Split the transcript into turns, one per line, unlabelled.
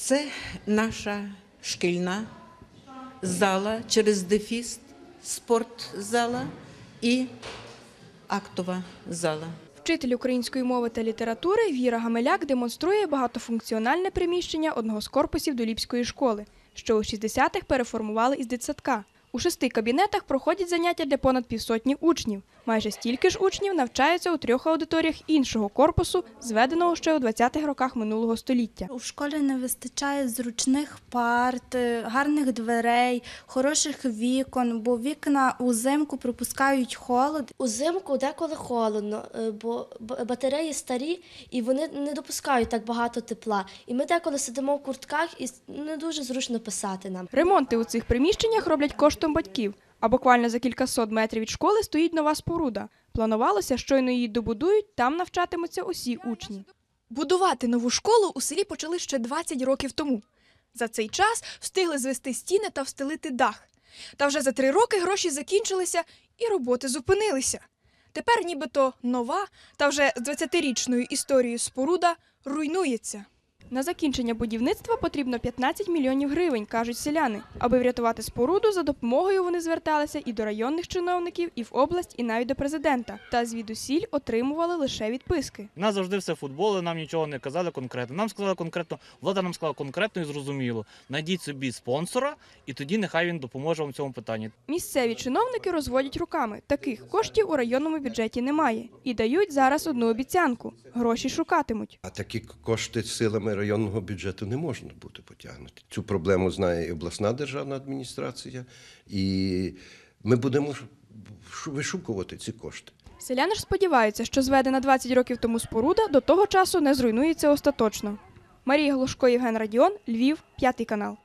Це наша шкільна зала через дефіст, спортзала і актова зала.
Вчитель української мови та літератури Віра Гамеляк демонструє багатофункціональне приміщення одного з корпусів Доліпської школи, що у 60-х переформували із дитсадка. У шести кабінетах проходять заняття для понад півсотні учнів. Майже стільки ж учнів навчаються у трьох аудиторіях іншого корпусу, зведеного ще у 20-х роках минулого століття.
У школі не вистачає зручних парт, е, гарних дверей, хороших вікон, бо вікна узимку пропускають холод.
Узимку деколи холодно, е, бо батареї старі і вони не допускають так багато тепла. І ми деколи сидимо в куртках і не дуже зручно писати нам.
Ремонти у цих приміщеннях роблять коштом батьків. А буквально за кількасот метрів від школи стоїть нова споруда. Планувалося, щойно її добудують, там навчатимуться усі учні.
Будувати нову школу у селі почали ще 20 років тому. За цей час встигли звести стіни та встелити дах. Та вже за три роки гроші закінчилися і роботи зупинилися. Тепер нібито нова та вже з 20-річною історією споруда руйнується.
На закінчення будівництва потрібно 15 мільйонів гривень, кажуть селяни. Аби врятувати споруду, за допомогою вони зверталися і до районних чиновників, і в область, і навіть до президента. Та звідусіль отримували лише відписки.
Нас завжди все футболи, нам нічого не казали конкретно. Нам сказали конкретно, влада нам сказала конкретно і зрозуміло. Найдіть собі спонсора, і тоді нехай він допоможе вам в цьому питанні.
Місцеві чиновники розводять руками. Таких коштів у районному бюджеті немає. І дають зараз одну обіцянку: гроші шукатимуть.
А такі кошти силами районного бюджету не можна буде потягнути. Цю проблему знає і обласна державна адміністрація, і ми будемо вишукувати ці кошти.
Селяни ж сподіваються, що зведена 20 років тому споруда до того часу не зруйнується остаточно. Марія Глушко, Євген Радіон, Львів, п'ятий канал.